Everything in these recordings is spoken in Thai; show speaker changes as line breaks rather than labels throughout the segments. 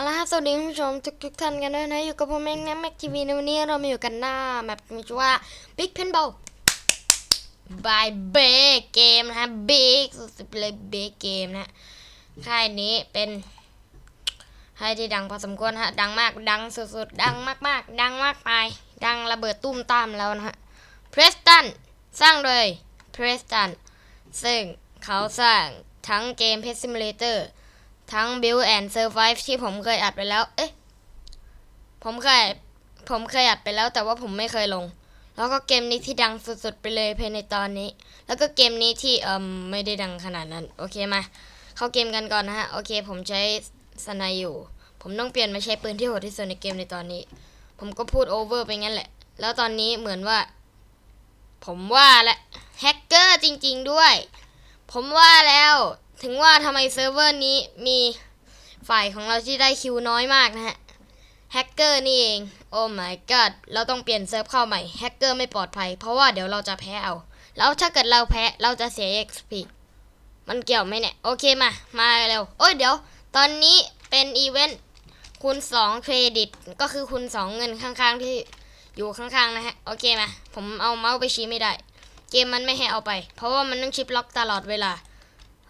เอาละครับสวัสดีคุณผู้ชมทุกทุกท่านกันด้วยนะ อยู่กับผมเองนะแม็กทีวีในวันนี้เรามาอยู่กันหน้าแมปมีชื่อว่า Big Pinball by b a เกมนะฮะ Big สุดๆเลย Big เกมนะค่ายนี้เป็นค่ายที่ดังพอสมควรฮะ ดังมากดังสุดๆ ดังมากๆ ดังมากไปดังระเบิดตุ้มตามแล้วนะฮะ Preston สร้างโดย Preston ซึ่งเขาสร้างทั้งเกม Pet Simulator ทั้ง Build and Survive ที่ผมเคยอัดไปแล้ว เอ๊ะ ผมเคย ผมเคยอัดไปแล้วแต่ว่าผมไม่เคยลง แล้วก็เกมนี้ที่ดังสุดๆไปเลยภายในตอนนี้ แล้วก็เกมนี้ที่เอ่มไม่ได้ดังขนาดนั้น โอเคมา เข้าเกมกันก่อนนะฮะ โอเค ผมใช้สไนอยู่ ผมต้องเปลี่ยนมาใช้ปืนที่โหดที่สุดในเกมในตอนนี้ ผมก็พูดโอเวอร์ไปงั้นแหละ แล้วตอนนี้เหมือนว่า ผมว่าแหละแฮกเกอร์จริง ๆด้วย ผมว่าแล้ว ถึงว่าทำไมเซิร์ฟเวอร์นี้มีฝ่ายของเราที่ได้คิวน้อยมากนะฮะ แฮกเกอร์นี่เอง โอ้ my god เราต้องเปลี่ยนเซิร์ฟเข้าใหม่ แฮกเกอร์ไม่ปลอดภัย เพราะว่าเดี๋ยวเราจะแพ้เอา แล้วถ้าเกิดเราแพ้ เราจะเสีย XP มันเกี่ยวไหมเนี่ย โอเคมา มาเร็ว โอ้ยเดี๋ยว ตอนนี้เป็นอีเวนต์คูณ2เครดิต ก็คือคูณ2เงินข้างๆที่อยู่ข้างๆนะฮะ โอเคมา ผมเอาเมาส์ไปชี้ไม่ได้ เกมมันไม่ให้เอาไป เพราะว่ามันต้องชิปล็อกตลอดเวลา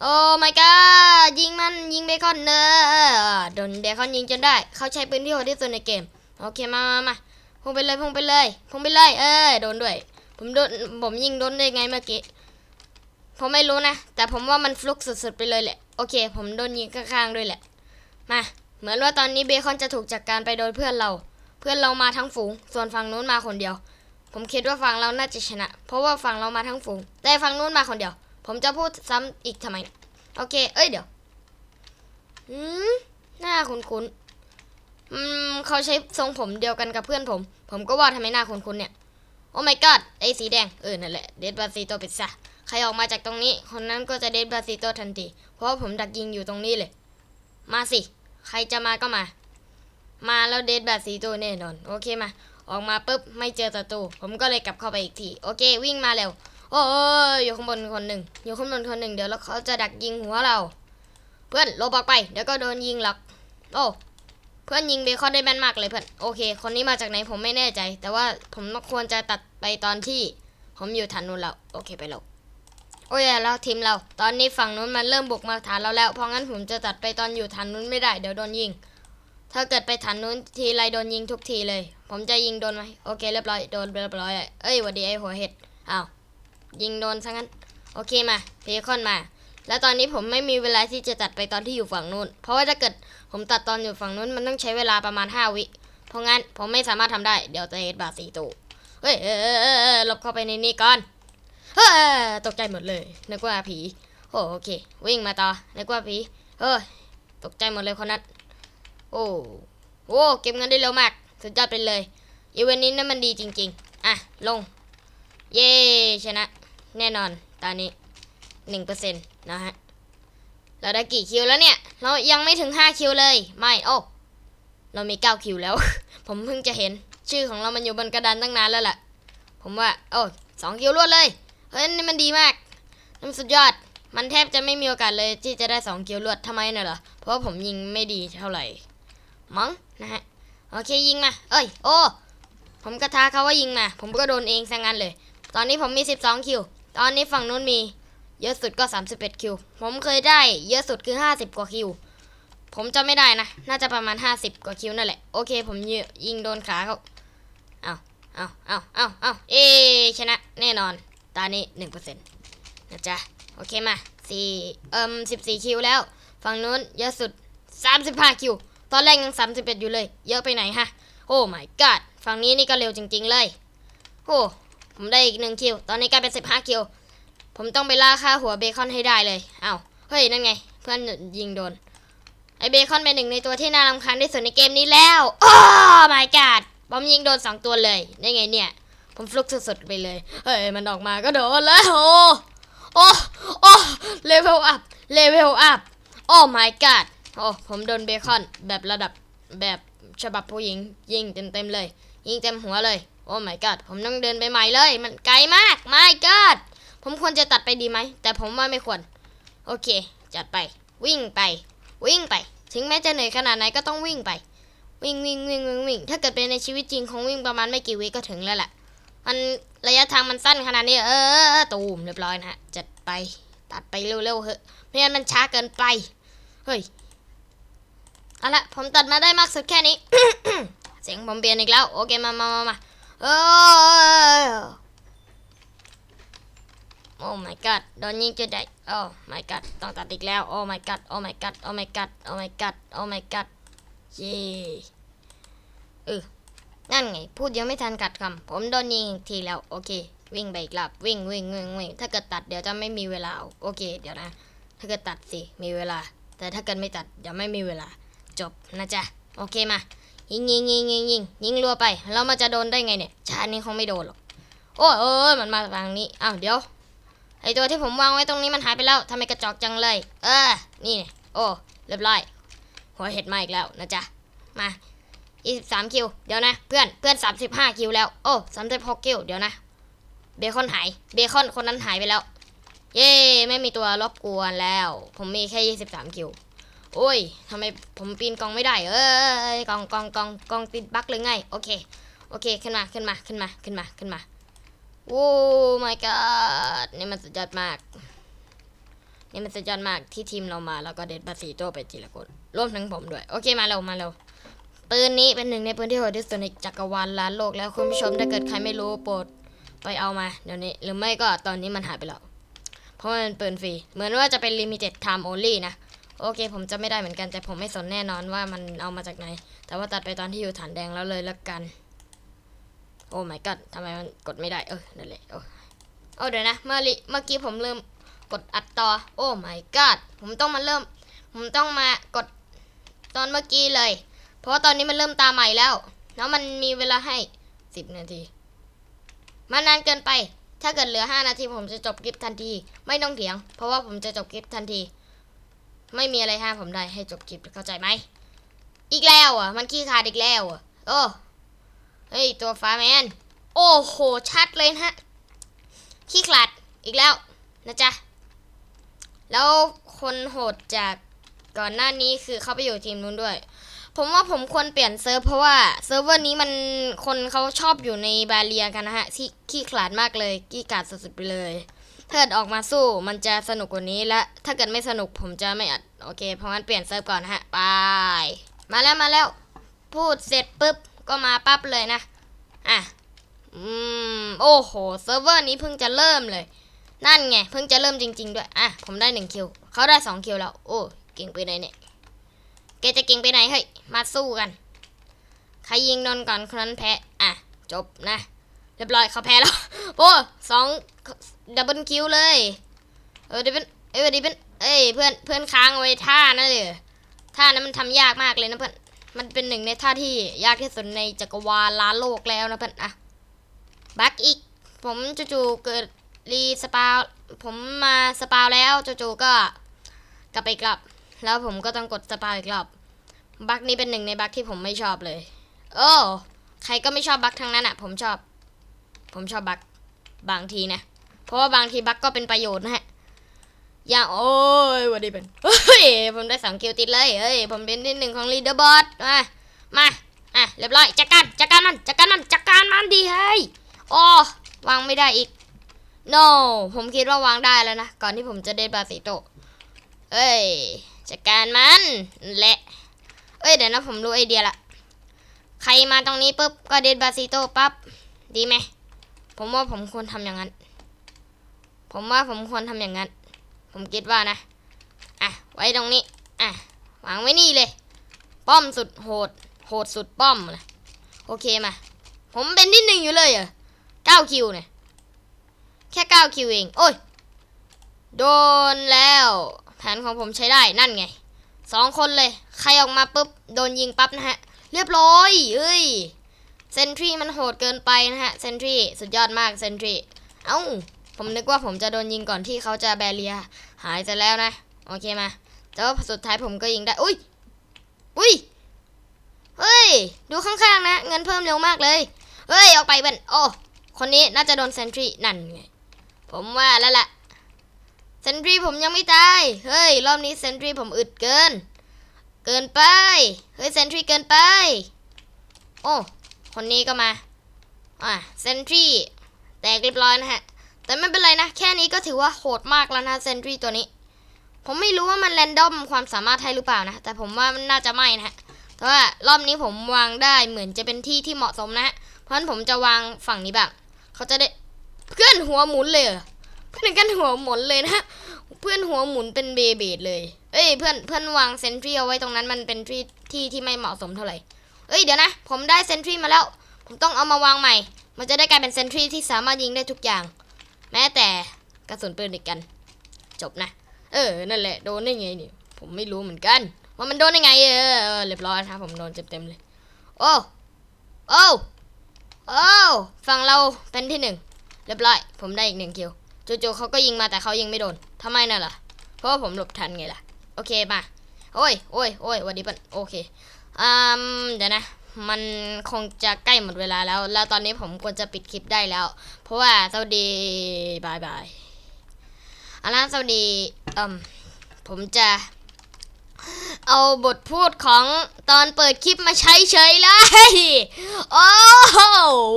โอ้ my god ยิงมันยิงเบคอนเนอร์โดนเบคอนยิงจนได้ เขาใช้ปืนที่โหดที่สุดในเกม โอเคมามามาพุ่งไปเลยพุ่งไปเลยพุ่งไปเลยเออโดนด้วย ผมโดนผมยิงโดนได้ไงเมื่อกี้ ผมไม่รู้นะ แต่ผมว่ามันฟลุกสุดๆไปเลยแหละ โอเค ผมโดนยิงข้างๆด้วยแหละ มา เหมือนว่าตอนนี้เบคอนจะถูกจัดการไปโดยเพื่อนเรา เพื่อนเรามาทั้งฝูง ส่วนฝั่งนู้นมาคนเดียว ผมคิดว่าฝั่งเราน่าจะชนะ เพราะว่าฝั่งเรามาทั้งฝูง แต่ฝั่งนู้นมาคนเดียว ผมจะพูดซ้ำอีกทำไม โอเค เอ้ยเดี๋ยวอืมหน้าคุ้นๆอืมเขาใช้ทรงผมเดียวกันกับเพื่อนผม ผมก็ว่าทำไมหน้าคุ้นๆเนี่ย โอ้ my god ไอ้สีแดง เออ นั่นแหละ เดดบาซิโตปิซซ่าใครออกมาจากตรงนี้ คนนั้นก็จะเดดบาซิโตทันที เพราะผมดักยิงอยู่ตรงนี้เลย มาสิ ใครจะมาก็มา มาแล้วเดดบาซิโตแน่นอน โอเคมา ออกมาปุ๊บไม่เจอศัตรู ผมก็เลยกลับเข้าไปอีกที โอเค วิ่งมาเร็ว โอ้ยอยู่ข้างบนคนหนึ่งอยู่ข้างบนคนหนึ่งเดี๋ยวแล้วเขาจะดักยิงหัวเรา เพื่อนลบออกไปเดี๋ยวก็โดนยิงหรอกโอ้เพื่อนยิงเบคอนได้แม่นมากเลยเพื่อนโอเค คนนี้มาจากไหนผมไม่แน่ใจ แต่ว่าผมควรจะตัดไปตอนที่ ผมอยู่ฐานนู้นแล้วโอเคไปแล้วโอ้ยแล้วทีมเรา ตอนนี้ฝั่งนู้นมันเริ่มบุกมาฐานเราแล้วเพราะงั้นผมจะตัดไปตอนอยู่ฐานนู้นไม่ได้เดี๋ยวโดนยิง ถ้าเกิดไปฐานนู้นทีไรโดนยิงทุกทีเลย ผมจะยิงโดนไหมโอเคเรียบร้อยโดนเรียบร้อยเอ้ยวัดดีไอ้หัวเห็ดอ้าว ยิงโดนซะงั้น โอเคมาเพคอนมา แล้วตอนนี้ผมไม่มีเวลาที่จะตัดไปตอนที่อยู่ฝั่งนู้น เพราะว่าถ้าเกิดผมตัดตอนอยู่ฝั่งนู้นมันต้องใช้เวลาประมาณ 5 วิ เพราะงั้นผมไม่สามารถทำได้ เดี๋ยวจะเฮดบาสีตูเฮ้ยเออหลบเข้าไปในนี้ก่อน เฮ้ยตกใจหมดเลย นึกว่าผีโอ้โอเค วิ่งมาต่อ นึกว่าผี เฮ้ย ตกใจหมดเลยคนนั้น โอ้โอ้เก็บเงินได้เร็วมาก สุดยอดไปเลยอีเวนต์นี้นั่นมันดีจริง ๆ อะ ลง เย้ ชนะ แน่นอนตอนนี้หนึ่งเปอร์เซ็นต์นะฮะ เราได้กี่คิวแล้วเนี่ย เรายังไม่ถึงห้าคิวเลย ไม่โอ้เรามีเก้าคิวแล้ว ผมเพิ่งจะเห็นชื่อของเรามันอยู่บนกระดานตั้งนานแล้วล่ะ ผมว่า โอ้สองคิวรวดเลย เฮ้ยนี่มันดีมากนี่มันสุดยอด มันแทบจะไม่มีโอกาสเลยที่จะได้สองคิวรวดทำไมน่ะเหรอ เพราะว่าผมยิงไม่ดีเท่าไหร่ มั้งนะฮะ โอเคยิงมา เอ้ย โอ้ ผมกระทาเขาว่ายิงมา ผมก็โดนเองซะงั้นเลย ตอนนี้ผมมี 12 คิว ตอนนี้ฝั่งนู้นมี เยอะสุดก็ 31 คิว ผมเคยได้เยอะสุดคือ 50 กว่าคิว ผมจำไม่ได้นะ น่าจะประมาณ 50 กว่าคิวนั่นแหละ โอเค ผมยิยิงโดนขาเขาเอาเอาเอาเอาเอาเอชนะ แน่นอนตอนนี้1%นะจ๊ะ โอเคมา4เอิ่ม14 คิวแล้ว ฝั่งนู้นเยอะสุด 35 คิว ตอนแรกยัง 31 อยู่เลย เยอะไปไหนฮะ โอ้ my god ฝั่งนี้นี่ก็เร็วจริง ๆ เลย โอ้ ผมได้อีกหนึ่งคิว ตอนนี้กลายเป็น15คิว ผมต้องไปล่าค่าหัวเบคอนให้ได้เลย เอา้า เฮ้ย นั่นไง เพื่อนยิงโดน ไอเบคอนเป็นหนึ่งในตัวที่น่ารำคาญที่สุดในเกมนี้แล้ว โอ้ my god บอมยิงโดนสองตัวเลย ได้ไงเนี่ย ผมฟลุกสุดๆไปเลย เฮ้ย มันออกมาก็โดนแล้ว โอ้โอ้โอ้เลเวลอัพ เลเวลอัพ โอ้ my god โอ้ ผมโดนเบคอนแบบระดับแบบฉบับผู้หญิงยิงเต็มๆเลย ยิงเต็มหัวเลย โอ้ my god ผมต้องเดินไปใหม่เลย มันไกลมาก my god ผมควรจะตัดไปดีไหม แต่ผมว่าไม่ควร โอเค จัดไป วิ่งไป วิ่งไป ถึงแม้จะเหนื่อยขนาดไหนก็ต้องวิ่งไป วิ่งวิ่งวิ่งวิ่งวิ่ง ถ้าเกิดเป็นในชีวิตจริงคงวิ่งประมาณไม่กี่วิก็ถึงแล้วแหละ มันระยะทางมันสั้นขนาดนี้ เออตูมเรียบร้อยนะฮะ จัดไป ตัดไปเร็วๆเหอะ ไม่งั้นมันช้าเกินไป เฮ้ย เอาละผมตัดมาได้มากสุดแค่นี้ เสียงผมเปลี่ยนอีกแล้ว โอเค มามามามา เออโอ้ my god โดนยิงจุดใดโอ้ my god ต้องตัดอีกแล้วโอ้ my god โอ้ my god โอ้ my god โอ้ my god โอ้ my god เย้เออนั่นไง พูดยังไม่ทันกัดคำผมโดนยิงทีแล้วโอเค วิ่งไปอีกรอบวิ่งวิ่งวิ่งวิ่งถ้าเกิดตัดเดี๋ยวจะไม่มีเวลาเอาโอเค เดี๋ยวนะ ถ้าเกิดตัดสิมีเวลา แต่ถ้าเกิดไม่ตัดเดี๋ยวไม่มีเวลา จบนะจ๊ะโอเคมา ยิงยิงยิงยิงยิงยิงรัวไปแล้วมันจะโดนได้ไงเนี่ยชาตินี้คงไม่โดนหรอกโอ้เอ้ยมันมาทางนี้อ้าวเดี๋ยวไอตัวที่ผมวางไว้ตรงนี้มันหายไปแล้วทำไมกระจอกจังเลย เออ นี่เนี่ยโอ้เรียบร้อยหัวเห็ดมาอีกแล้วนะจ๊ะมา23คิวเดี๋ยวนะเพื่อนเพื่อน 35คิวแล้วโอ้36คิวเดี๋ยวนะเบคอนหายเบคอนคนนั้นหายไปแล้ว เย้ไม่มีตัวรบกวนแล้ว ผมมีแค่ 23คิว โอ้ยทำไมผมปีนกองไม่ได้ เอ้ยกองกองกองกองติดบั๊กหรือไง โอเค โอเค ขึ้นมา ขึ้นมา ขึ้นมา ขึ้นมา ขึ้นมา โอ้ my god นี่มันสุดยอดมาก นี่มันสุดยอดมากที่ทีมเรามาแล้วก็เด็ดบาสีโตไปทีละคนรวมถึงผมด้วย โอเค มาเร็ว มาเร็ว ปืนนี้เป็นหนึ่งในปืนที่โหดที่สุดในจักรวาลล้านโลกแล้วคุณผู้ชมถ้าเกิดใครไม่รู้โปรดไปเอามาเดี๋ยวนี้ หรือไม่ก็ตอนนี้มันหายไปแล้ว เพราะว่ามันปืนฟรี เหมือนว่าจะเป็น limited time only นะ โอเค ผมจะไม่ได้เหมือนกันแต่ผมไม่สนแน่นอนว่ามันเอามาจากไหน แต่ว่าตัดไปตอนที่อยู่ฐานแดงแล้วเลยละกัน โอ้ my god ทำไมมันกดไม่ได้เออนั่นแหละโอ้โอ้เดี๋ยวนะเมื่อลิเมื่อกี้ผมลืมกดอัดต่อ โอ้ my god ผมต้องมาเริ่ม ผมต้องมากดตอนเมื่อกี้เลย เพราะว่าตอนนี้มันเริ่มตาใหม่แล้ว แล้วมันมีเวลาให้10นาทีมันนานเกินไป ถ้าเกิดเหลือ5นาทีผมจะจบคลิปทันที ไม่ต้องเถียง เพราะว่าผมจะจบคลิปทันที ไม่มีอะไรห้ามผมได้ให้จบคลิปเข้าใจไหม อีกแล้วอะ มันขี้ขาดอีกแล้วอะ โอ้เฮ้ยตัวฟ้าแมน โอ้โห ชัดเลยนะฮะ ขี้ขลาดอีกแล้วนะจ๊ะ แล้วคนโหดจากก่อนหน้านี้คือเขาไปอยู่ทีมนู้นด้วย ผมว่าผมควรเปลี่ยนเซิร์ฟเพราะว่าเซิร์ฟเวอร์นี้มันคนเขาชอบอยู่ในบาเรียกันนะฮะที่ขี้ขลาดมากเลยขี้กาดสุดๆไปเลย ถ้าเกิดออกมาสู้มันจะสนุกกว่านี้และถ้าเกิดไม่สนุกผมจะไม่อัดโอเค เพราะงั้นเปลี่ยนเซิร์ฟก่อนฮะไปมาแล้วมาแล้ว พูดเสร็จปุ๊บก็มาปั๊บเลยนะอะอืมโอ้โหเซิร์ฟเวอร์นี้เพิ่งจะเริ่มเลย นั่นไงเพิ่งจะเริ่มจริง ๆ ด้วยอะผมได้หนึ่งคิวเขาได้สองคิวแล้วโอ้เก่งไปไหนเนี่ยแกจะเก่งไปไหนเฮ้ยมาสู้กันใครยิงโดนก่อนคนนั้นแพ้อะจบนะ เรียบร้อยเขาแพ้แล้วโอ้สอง ดับเบิลคิวเลย เออดิเป็นเอ้ยดิเป็นเอ้ยเพื่อนเพื่อนค้างไว้ท่านั่นเลยท่านั้นมันทำยากมากเลยนะเพื่อนมันเป็นหนึ่งในท่าที่ยากที่สุดในจักรวาลล้านโลกแล้วนะเพื่อนอะบักอีก ผมจู่ๆเกิดรีสปาวผมมาสปาวแล้วจู่ๆก็กลับไปกลับ แล้วผมก็ต้องกดสปาอีกรอบบักนี้เป็นหนึ่งในบักที่ผมไม่ชอบเลย โอ้ใครก็ไม่ชอบบักทั้งนั้นอะผมชอบ ผมชอบบักบางทีนะ เพราะว่าบางทีบั๊กก็เป็นประโยชน์นะฮะ อย่างโอ้ยวันนี้เป็น เฮ้ย ผมได้สองคิวติดเลย เฮ้ย ผมเป็นที่หนึ่งของลีดเดอร์บอสมา มา อะ เรียบร้อย จัดการ จัดการมัน จัดการมัน จัดการมันดีเฮ้ยโอ้วางไม่ได้อีก no ผมคิดว่าวางได้แล้วนะ ก่อนที่ผมจะเดนบาสิโตเอ้ย จัดการมันมันแหละ เอ้ย เดี๋ยวนะผมรู้ไอเดียละ ใครมาตรงนี้ปุ๊บก็เดนบาซิโตปั๊บ ดีไหม ผมว่าผมควรทำอย่างนั้น ผมว่าผมควรทำอย่างนั้น ผมคิดว่านะ อะ ไว้ตรงนี้ อะ วางไว้นี่เลย ป้อมสุดโหด โหดสุดป้อมนะโอเคมา ผมเป็นที่หนึ่งอยู่เลยเหรอเก้าคิวเนี่ย แค่เก้าคิวเอง โอ้ย โดนแล้ว แผนของผมใช้ได้ นั่นไง สองคนเลย ใครออกมาปุ๊บ โดนยิงปั๊บนะฮะ เรียบร้อย เอ้ย เซนทรีมันโหดเกินไปนะฮะ เซนทรีสุดยอดมาก เซนทรี เอ้า ผมนึกว่าผมจะโดนยิงก่อนที่เขาจะแบเรีย หายไปแล้วนะ โอเคมา แต่ว่าสุดท้ายผมก็ยิงได้ อุ้ย อุ้ย เฮ้ย ดูข้างๆนะ เงินเพิ่มเร็วมากเลย เฮ้ย ออกไปเป็นโอ้ คนนี้น่าจะโดนเซนทรีนั่นไง ผมว่าแล้วล่ะ เซนทรีผมยังไม่ตาย เฮ้ย รอบนี้เซนทรีผมอึดเกินเเกินไป เฮ้ย เซนทรีเกินไป โอ้ คนนี้ก็มา อะ เซนทรีแตกเรียบร้อยนะฮะ แต่ไม่เป็นไรนะ แค่นี้ก็ถือว่าโหดมากแล้วนะเซนทรีตัวนี้ ผมไม่รู้ว่ามันแรนดอมความสามารถให้หรือเปล่านะ แต่ผมว่ามันน่าจะไม่นะฮะเพราะว่ารอบนี้ผมวางได้เหมือนจะเป็นที่ที่เหมาะสมนะ เพราะฉะนั้นผมจะวางฝั่งนี้แบบเขาจะได้เพื่อนหัวหมุนเลยเหรอเพื่อนกันหัวหมุนเลยนะเพื่อนหัวหมุนเป็นเบเบดเลย เอ้ยเพื่อนเพื่อนวางเซนทรีเอาไว้ตรงนั้นมันเป็นที่ที่ที่ไม่เหมาะสมเท่าไหร่ เอ้ยเดี๋ยวนะ ผมได้เซนทรีมาแล้ว ผมต้องเอามาวางใหม่ มันจะได้กลายเป็นเซนทรีที่สามารถยิงได้ทุกอย่าง แม้แต่กระสุนปืนอีกกัน จบนะ เออ นั่นแหละ โดนได้ไงเนี่ยผมไม่รู้เหมือนกัน ว่ามันโดนได้ไง เออ เรียบร้อยนะครับผมโดนเต็มๆเลย โอ้ โอ้ โอ้ฝั่งเราเป็นที่หนึ่ง เรียบร้อย ผมได้อีกหนึ่งคิวจู่ๆเขาก็ยิงมาแต่เขายิงไม่โดนทำไมน่ะล่ะ เพราะว่าผมหลบทันไงล่ะ โอเคมา โอ้ยโอ้ยโอ้ยวันดีปันโอเค อืม เดี๋ยวนะ มันคงจะใกล้หมดเวลาแล้ว แล้วตอนนี้ผมควรจะปิดคลิปได้แล้ว เพราะว่าสวัสดีบายบายอันนั้นสวัสดีอืมผมจะ เอาบทพูดของตอนเปิดคลิปมาใช้เฉยเลยโอ้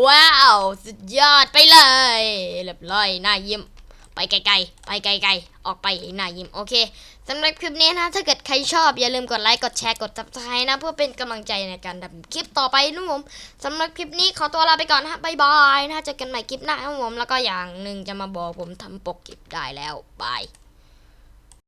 ว้าว สุดยอดไปเลยเรียบร้อยหน้ายิ้มไปไกลๆไปไกลๆออกไปหน้ายิ้มโอเค สำหรับคลิปนี้นะ ถ้าเกิดใครชอบ อย่าลืมกดไลค์ กดแชร์ กด subscribe นะ เพื่อเป็นกำลังใจในการทำคลิปต่อไปนะผมสำหรับคลิปนี้ขอตัวลาไปก่อนนะฮะบายบายนะเจอกันใหม่คลิปหน้าครับผม แล้วก็อย่างหนึ่งจะมาบอกผมทำปกคลิปได้แล้วบาย